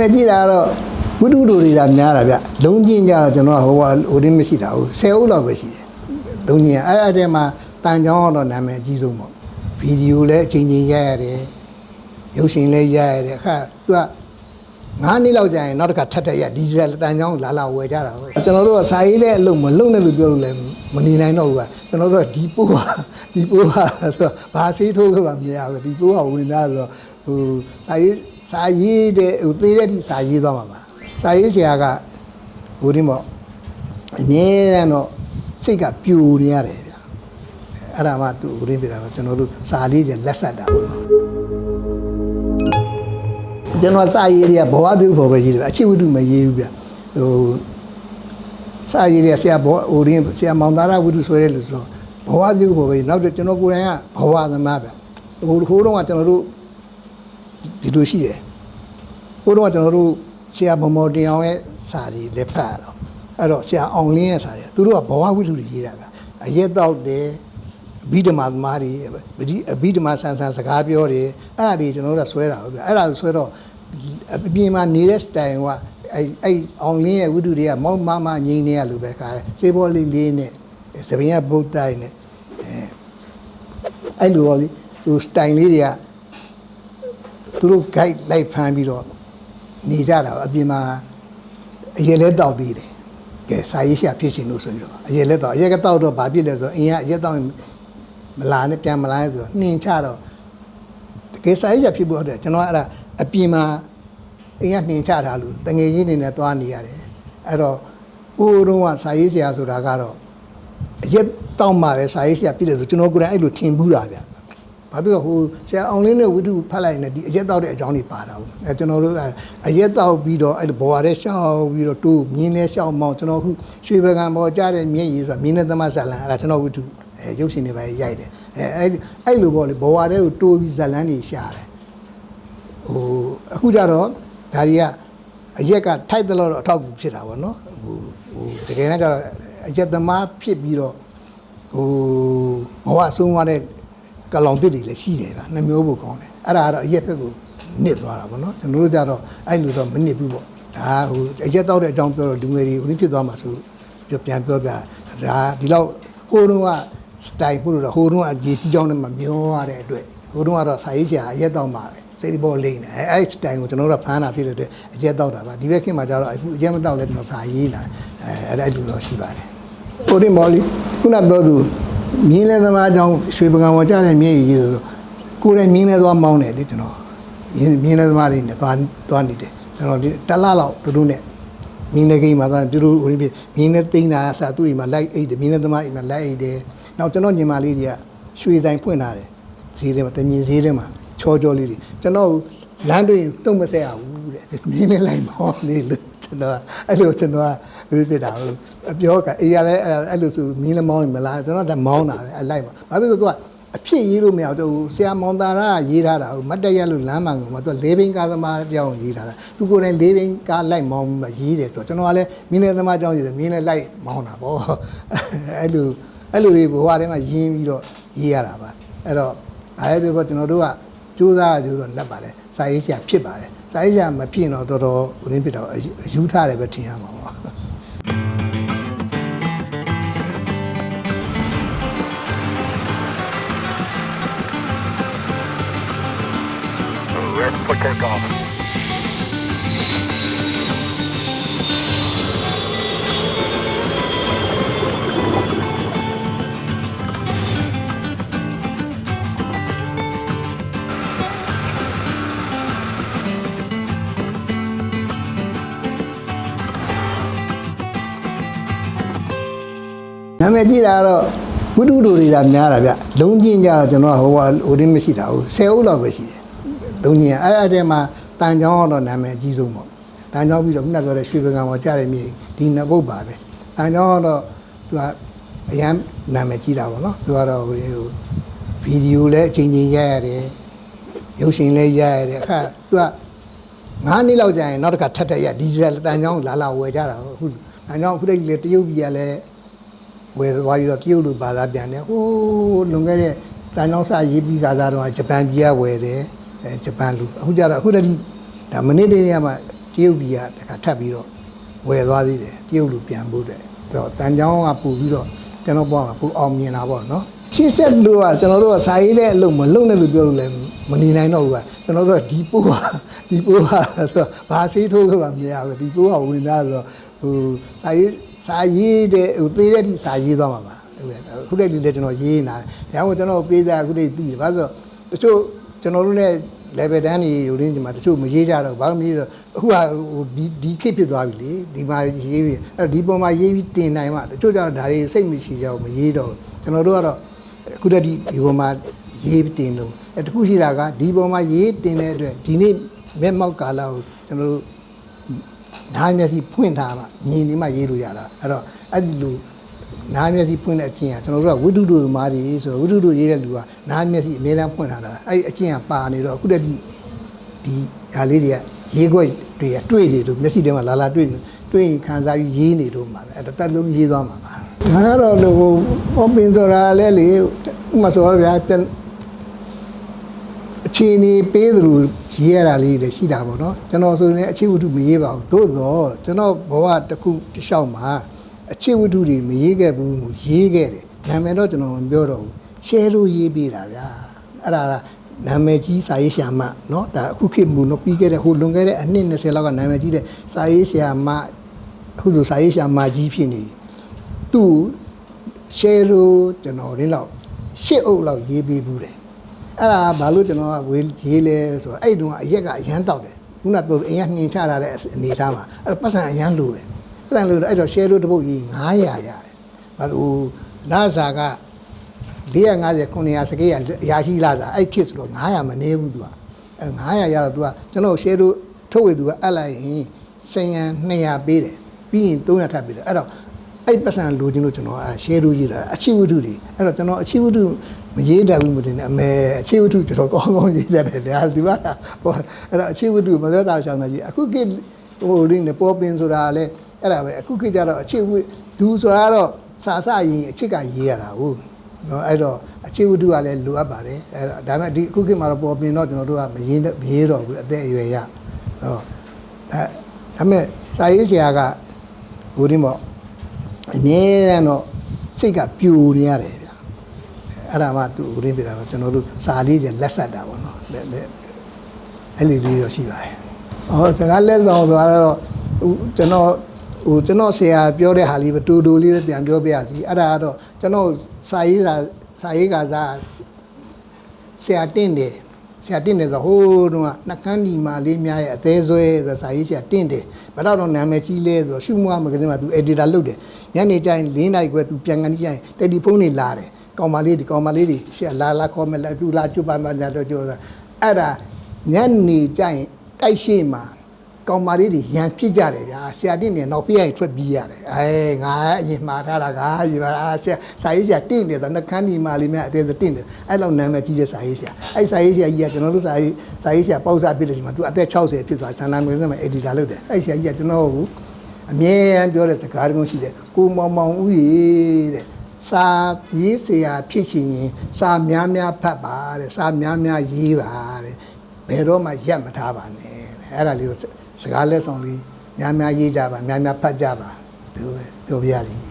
မယ်ကြည့်တာကတော့ဝိတုဒိုတွေကများတာဗျလုံးချင်းကြတော့ကျွန်တော်ကဟိုဟိုရင်းမရှိတာဘူး10အုပ်လောက်ပဲရှိတယ်လုံးချင်းအဲ့အဲ့တဲမှာတန်ချောင်းကတော့နာမည်အကြီးဆုံးပေါ့ဗီဒီယိုလည်းအချိန်ချင်းရိုက်ရတယ်ရုပ်ရှင်လည်းရိုက်ရတယ်အခါသူကငါးနှစ်လောက်ကြာရင်နောက်တစ်ခါထပ်ထပ်ရဒီဇယ်တန်ချောင်းလာလာဝယ်ကြတာပဲကျွန်တော်တို့ကစာရေးလည်းအလုပ်မလုပ်နဲ့လို့ပြောလို့လည်းမနေနိုင်တော့ဘူးကကျွန်တော်တို့ကဒီပိုးဟာဒီပိုးဟာဆိုတော့ဘာစေးထိုးလို့ကမရဘူးဒီပိုးဟာဝင်သားဆိုတော့ဟိုစာရေး စာရေးတဲ့ဟိုသေးတဲ့ဒီစာရေးသွားမှာပါစာရေးဆရာကဟိုဒီမော့အမြဲတမ်းတော့စိတ်ကပြူနေရတယ်ဗျအဲ့ဒါမှသူဟိုရင်းပြတာတော့ကျွန်တော်တို့စာလေးတွေလက်ဆက်တာပေါ့နော်ကျွန်တော်စာရေးတွေကဘဝသူဘောပဲရေးတယ်အချစ်ဝတ္ထုမရေးဘူးဗျဟိုစာရေးတွေကဆရာဘောဟိုရင်းဆရာမောင်သားရဝတ္ထုဆွဲတယ်လို့ဆိုဘဝသူဘောပဲနောက်တော့ကျွန်တော်ကိုယ်တိုင်ကဘဝသမားဗျဟိုဟိုတော့ကကျွန်တော်တို့ ဒီလိုရှိတယ်ဟိုတော့ကကျွန်တော်တို့ဆရာဘမော်တင်အောင်ရဲ့စာတွေလက်ဖတ်ရတော့အဲ့တော့ဆရာအောင်လင်းရဲ့စာတွေသူတို့ကဘဝဝတ္ထုတွေရေးတာဗျအရက်တော့တယ်အဘိဓမ္မာသမားတွေပတိအဘိဓမ္မာဆန်ဆန်စကားပြောတယ်အဲ့ဒါတွေကျွန်တော်တို့ကဆွဲတာဟုတ်ဗျအဲ့ဒါဆွဲတော့အပြင်မှာနေတဲ့ style ကအဲ့အဲ့အောင်လင်းရဲ့ဝတ္ထုတွေကမောင်းမမငိမ့်နေရလို့ပဲခါတယ်စေဘောလေးလေးနဲ့သပင်ကဗုဒ္ဓတိုင်းနဲ့အဲအဲ့လိုပေါ့လေသူ style လေးတွေက သူတို့ guide လိုက်ဖမ်းပြီးတော့နေကြတာအပြင်မှာအရေလဲတောက်သေးတယ်ကဲစာရေးရှာဖြစ်ချင်လို့ဆိုပြီးတော့အရေလဲတောက်အရေကတောက်တော့ဘာဖြစ်လဲဆိုတော့အင်းကအရေတောက်ရင်မလာနဲ့ပြန်မလာနဲ့ဆိုတော့နှင်ချတော့တကယ်စာရေးရှာဖြစ်ဖို့ဟုတ်တယ်ကျွန်တော်အဲ့ဒါအပြင်မှာအင်းကနှင်ချတာလို့တငယ်ချင်းတွေနဲ့သွားနေရတယ်အဲ့တော့ဟိုတုန်းကစာရေးဆရာဆိုတာကတော့အရက်တောက်မှပဲစာရေးဆရာပြည့်တယ်ဆိုကျွန်တော်ကိုယ်တိုင်အဲ့လိုထင်ဘူးတာဗျ ဘာဖြစ်လို့ဟိုဆရာအောင်လင်းနဲ့ဝိတုဖတ်လိုက်ရင်လည်းဒီအရက်တောက်တဲ့အကြောင်းတွေပါတာဘူးအဲကျွန်တော်တို့ကအရက်တောက်ပြီးတော့အဲ့လိုဘဝထဲရှောက်ပြီးတော့တိုးမြင်းလဲရှောက်မောင်းကျွန်တော်ခုရွှေပကံပေါ်ကြားတဲ့မြင့်ရည်ဆိုတာမြင်းနဲ့သမဇလန်အဲ့ဒါကျွန်တော်ဝိတုအဲရုပ်ရှင်တွေပဲရိုက်တယ်အဲအဲ့အဲ့လိုပေါ့လေဘဝထဲကိုတိုးပြီးဇလန်တွေရှာတယ်ဟိုအခုကြတော့ဒါတွေကအရက်ကထိုက်တယ်လို့တော့အထောက်အကူဖြစ်တာပေါ့နော်ဟိုဟိုတကယ်တော့ကျတော့အရက်သမားဖြစ်ပြီးတော့ဟိုဘဝဆုံးသွားတဲ့ ကလောင်တစ်တွေလည်းရှိတယ်ဗျနှမျိုးဖို့ကောင်းတယ်အဲ့ဒါကတော့အရက်ဘက်ကိုနစ်သွားတာပေါ့နော်ကျွန်တော်တို့ကြတော့အဲ့လိုတော့မနစ်ဘူးပေါ့ဒါဟိုအရက်တောက်တဲ့အကြောင်းပြောတော့လူငယ်တွေဦးဖြစ်သွားမှာဆိုလို့ပြောပြန်ပြောပြဒါဒီလောက်ဟိုတုန်းကစတိုင်ဖို့လို့တော့ဟိုတုန်းကဂျေစီကြောင်းနဲ့မမျောရတဲ့အတွက်ဟိုတုန်းကတော့စာရေးဆရာအရက်တောက်မှာပဲစိတ်ဘောလိမ့်တယ်အဲအဲ့စတိုင်ကိုကျွန်တော်တို့ကဖမ်းတာဖြစ်တဲ့အတွက်အရက်တောက်တာပါဒီဘက်ခင်မှာကျတော့အခုအရက်မတောက်လဲကျွန်တော်စာရေးလာအဲအဲ့ဒါလိုတော့ရှိပါတယ်ဟိုဒီမော်လီခုနပြောသူ မြင်းလဲသမားကြောင့်ရွှေပကံပေါ်ကျတဲ့မြေကြီးဆိုကိုယ်တိုင်မြင်းလဲသွားမောင်းတယ်လေကျွန်တော်မြင်းမြင်းလဲသမားတွေနဲ့သွားသွားနေတယ်ကျွန်တော်ဒီတစ်လလောက်သူတို့နဲ့မြင်းတဲ့ကိန်းမှာသွားသူတို့ဟိုဒီမြင်းနဲ့တိန်းတာအစားသူ့အိမ်မှာလိုက်အိတ်တယ်မြင်းနဲ့သမားအိမ်မှာလိုက်အိတ်တယ်နောက်ကျွန်တော်ညီမလေးတွေကရွှေဆိုင်ဖွင့်ထားတယ်ဈေးထဲမှာတမြင်ဈေးထဲမှာချောချောလေးတွေကျွန်တော်လမ်းတွင်တုံမဆက်ရဘူးတဲ့မြင်းနဲ့လိုက်မောင်းနေလို့ ကျွန်တော်အဲ့လိုကျွန်တော်ကဒီပြတာဟိုအပြောကအေးရလဲအဲ့လိုဆိုမြင်းလည်းမောင်းရင်မလားကျွန်တော်ကမောင်းတာပဲအဲ့လိုက်ပါဘာဖြစ်လို့သူကအဖြစ်ရေးလို့မရတော့ဆရာမောင်တာရရေးထားတာဟိုမတ်တရက်လို့လမ်းမှန်ကမှာသူလေးဘင်းကားသမားပြောင်းရေးထားတာသူကိုယ်တိုင်လေးဘင်းကားလိုက်မောင်းပြီးမှရေးတယ်ဆိုတော့ကျွန်တော်ကလည်းမြင်းလည်းသမားကြောင်းရေးတယ်မြင်းလည်းလိုက်မောင်းတာပေါ့အဲ့လိုအဲ့လိုလေးဘဝထဲမှာရင်းပြီးတော့ရေးရတာပါအဲ့တော့အားရပြောကျွန်တော်တို့က စူးစမ်းကြိုးတော့လက်ပါတယ်စာရေးဆရာဖြစ်ပါတယ်စာရေးဆရာမဖြစ်ရင်တော့တော်တော်ဦးရင်းဖြစ်တော့အယူထားတယ်ပဲထင်ရမှာပေါ့ Red for takeoff. နာမည်ကြည့်တာကတော့ဝိတုဒိုတွေကများတာဗျလုံးချင်းကြတော့ကျွန်တော်ကဟိုဟိုရင်းမရှိတာဘူး10အုပ်လောက်ပဲရှိတယ်လုံးချင်းအဲ့အဲ့ထဲမှာတန်ချောင်းကတော့နာမည်အကြီးဆုံးပေါ့တန်ချောင်းပြီးတော့ခုနပြောတဲ့ရွှေပကံပေါ်ကြားတဲ့မြေဒီနှစ်ပုတ်ပါပဲတန်ချောင်းကတော့သူကအရန်နာမည်ကြီးတာပေါ့နော်သူကတော့ဟိုဗီဒီယိုလည်းအချိန်ချင်းရိုက်ရတယ်ရုပ်ရှင်လည်းရိုက်ရတယ်အခါသူကငါးနှစ်လောက်ကြာရင်နောက်တစ်ခါထပ်ထပ်ရဒီဇယ်တန်ချောင်းလာလာဝယ်ကြတာအခုတန်ချောင်းအခုတည်းကလေတရုတ်ပြည်ကလည်း ဝယ်သွားပြီးတော့တရုတ်လူဘာသာပြန်တယ်ဟိုးလွန်ခဲ့တဲ့တန်ချောင်းစရေးပြီးကစားတော့ဂျပန်ပြည်ကဝယ်တယ်အဲဂျပန်လူအခုကျတော့အခုတည်းကဒါမနေ့တည်းကမှတရုတ်ပြည်ကတခါထပ်ပြီးတော့ဝယ်သွားသေးတယ်တရုတ်လူပြန်ဖို့တဲ့တော့တန်ချောင်းကပို့ပြီးတော့ကျွန်တော်ဘောကပို့အောင်မြင်တာပေါ့နော်ရှင်းဆက်လို့ကကျွန်တော်တို့ကစာရေးတဲ့အလုပ်မလုပ်နဲ့လို့ပြောလို့လည်းမနေနိုင်တော့ဘူးကကျွန်တော်တို့ကဒီပိုးကဒီပိုးကဆိုဘာဆေးထိုးလို့ကမရဘူးဒီပိုးကဝင်သားဆိုတော့ဟိုစာရေး စာရေးတဲ့ဟိုသေးတဲ့ဒီစာရေးသွားမှာပါဟုတ်ကဲ့ခုတည်းလေးလည်းကျွန်တော်ရေးနေတာ။ဒါမှမဟုတ်ကျွန်တော်ပေးစားခုတည်းသိတယ်။ဘာလို့ဆိုတော့တချို့ကျွန်တော်တို့လည်း level တန်းနေယူရင်းဒီမှာတချို့မရေးကြတော့ဘာလို့မရေးဆိုအခုကဟိုဒီဒီခေတ်ဖြစ်သွားပြီလေဒီမှာရေးပြီအဲ့တော့ဒီပုံမှာရေးပြီးတင်နိုင်မှတချို့ကျတော့ဒါတွေစိတ်မရှိကြဘူးမရေးတော့ဘူးကျွန်တော်တို့ကတော့အခုတည်းဒီဒီပုံမှာရေးပြီးတင်လို့အဲတခုရှိတာကဒီပုံမှာရေးတင်တဲ့အတွက်ဒီနေ့မျက်မှောက်ကာလကိုကျွန်တော်တို့ နားမျက်စိဖွင့်ထားမှမြင်နေမှရေးလို့ရတာအဲ့တော့အဲ့ဒီလိုနားမျက်စိဖွင့်တဲ့အကျင့်ကကျွန်တော်တို့ကဝိတုဒ္ဓသမားတွေဆိုတော့ဝိတုဒ္ဓရေးတဲ့လူကနားမျက်စိအများအားဖွင့်ထားတာအဲ့ဒီအကျင့်ကပါနေတော့အခုတည်းဒီဒီဟာလေးတွေကရေးခွက်တွေကတွေ့နေလို့မျက်စိထဲမှာလာလာတွေ့နေတွေ့ရင်ခံစားပြီးရေးနေတော့မှာပဲအဲ့တော့တက်လုံးရေးသွားမှာပါဒါကတော့လို့ပေါ်ပင်ဆိုတာလဲလေဥပမာဆိုတော့ဗျာတ အခြေအနေပေးသလိုရေးရတာလေးတွေရှိတာပေါ့နော်ကျွန်တော်ဆိုရင်အခြေဝတ္ထုမရေးပါဘူးသို့တော့ကျွန်တော်ဘဝတစ်ခုတစ်လျှောက်မှာအခြေဝတ္ထုတွေမရေးခဲ့ဘူးလို့ရေးခဲ့တယ်နာမည်တော့ကျွန်တော်မပြောတော့ဘူး share လို့ရေးပေးတာဗျာအဲ့ဒါကနာမည်ကြီးစာရေးဆရာမเนาะဒါအခုခေတ်မူတော့ပြီးခဲ့တဲ့ဟိုလွန်ခဲ့တဲ့အနှစ်20လောက်ကနာမည်ကြီးတဲ့စာရေးဆရာမအခုဆိုစာရေးဆရာမကြီးဖြစ်နေပြီသူ့ share လို့ကျွန်တော်ရင်းလောက်ရှစ်အုပ်လောက်ရေးပေးဘူးတယ် အဲ့ဒါဘာလို့ကျွန်တော်ကဝေးရေးလဲဆိုတော့အဲ့ဒီတုန်းကအရက်ကအရန်တောက်တယ်ခုနပြောအရင်နှင်ချလာတဲ့အနေထားမှာအဲ့တော့ပတ်စံအရန်လိုတယ်ပတ်စံလိုတော့အဲ့တော့ share လို့တစ်ပုတ်ကြီး900ရတယ်ဘာလို့လာစာက450 900စကေးအရာရှိလာစာအဲ့ခစ်ဆိုတော့900မနေဘူးသူကအဲ့900ရတော့သူကကျွန်တော် share လို့ထုတ်ဝေသူကအပ်လိုက်ရင်စင်ရန်200ပေးတယ်ပြီးရင်300ထပ်ပေးတယ်အဲ့တော့အဲ့ပတ်စံလိုချင်လို့ကျွန်တော်က share လို့ရေးတာအချိဝတ္ထုတွေအဲ့တော့ကျွန်တော်အချိဝတ္ထု မရေးတတ်ဘူးမတင်နဲ့အမေအချိဝတ္ထုကျွန်တော်ကောင်းကောင်းရေးတတ်တယ်ဗျာဒီမှာဟိုအဲ့တော့အချိဝတ္ထုမလွဲတာရှောင်းတာကြီးအခုကိဟိုရင်းနေပေါ်ပင်ဆိုတာလေအဲ့ဒါပဲအခုကိကြတော့အချိဝတ္ဒူဆိုတာတော့စာစရင်အချစ်ကရေးရတာဟုတ်နော်အဲ့တော့အချိဝတ္ထုကလည်းလိုအပ်ပါတယ်အဲ့တော့ဒါပေမဲ့ဒီအခုကိမှာတော့ပေါ်ပင်တော့ကျွန်တော်တို့ကမရေးမရေးတော့ဘူးအသက်အရွယ်ရဟောဒါဒါပေမဲ့စာရေးဆရာကဟိုရင်းပေါ့အမြဲတမ်းတော့စိတ်ကပြူနေရတယ်ဗျာ အဲ့ဒါမှသူဦးရင်းပြတာတော့ကျွန်တော်တို့စာလေးတွေလက်ဆက်တာပေါ့နော်လက်လက်အဲ့လေးလေးတော့ရှိပါတယ်။ဟောစကားလက်ဆောင်ဆိုတော့ဟိုကျွန်တော်ဟိုကျွန်တော်ဆရာပြောတဲ့ဟာလေးပဲတူတူလေးပဲပြန်ပြောပြရစီအဲ့ဒါကတော့ကျွန်တော်စာရေးစာစာရေးကစားဆရာတင့်တယ်ဆရာတင့်တယ်ဆိုဟိုးတုန်းကနှကန်းဒီမာလေးများရဲ့အသေးဆွဲဆိုစာရေးဆရာတင့်တယ်ဘယ်တော့တော့နာမည်ကြီးလဲဆိုတော့ရှုမွားမဂ္ဂဇင်းမှာသူ editor လုပ်တယ်ညနေကျရင်၄နိုင်ခွဲသူပြန်ကန်ကြရင်တယ်လီဖုန်းတွေလာတယ် ကောင်မလေးဒီကောင်မလေးတွေရှက်လာလာခေါ်မယ်လာသူလာကျွတ်ပါမှညာတော့ပြောတာအဲ့ဒါညနေကျရင်တိုက်ရှိမှာကောင်မလေးတွေရန်ဖြစ်ကြတယ်ဗျာဆရာတင့်နေနောက်ပြရိုက်ထွက်ပြေးရတယ်အဲငါအရင်မှားထားတာကဒီပါဆရာစာရေးဆရာတင့်တယ်ဆိုနှကန်းဒီမာလေးများအသေးစတင့်တယ်အဲ့လောက်နာမည်ကြီးတဲ့စာရေးဆရာအဲ့စာရေးဆရာကြီးကကျွန်တော်တို့စာရေးစာရေးဆရာပေါ့စားပြစ်တယ်ချိန်မှာသူအသက်60ဖြစ်သွားဆန္ဒမျိုးစမှာအက်ဒီတာလုပ်တယ်အဲ့ဆရာကြီးကကျွန်တော်ကိုအမြဲတမ်းပြောတဲ့စကားတစ်ခုရှိတယ်ကိုမောင်မောင်ဦးရေတဲ့ စာရေးเสียဖြစ်ရှင်ရင်စာများများဖတ်ပါတဲ့စာများများရေးပါတဲ့ဘယ်တော့မှရက်မထားပါနဲ့တဲ့အဲ့ဒါလေးကိုစစကားလက်ဆောင်လေးများများရေးကြပါများများဖတ်ကြပါဒီလိုပဲပြောပြရစီ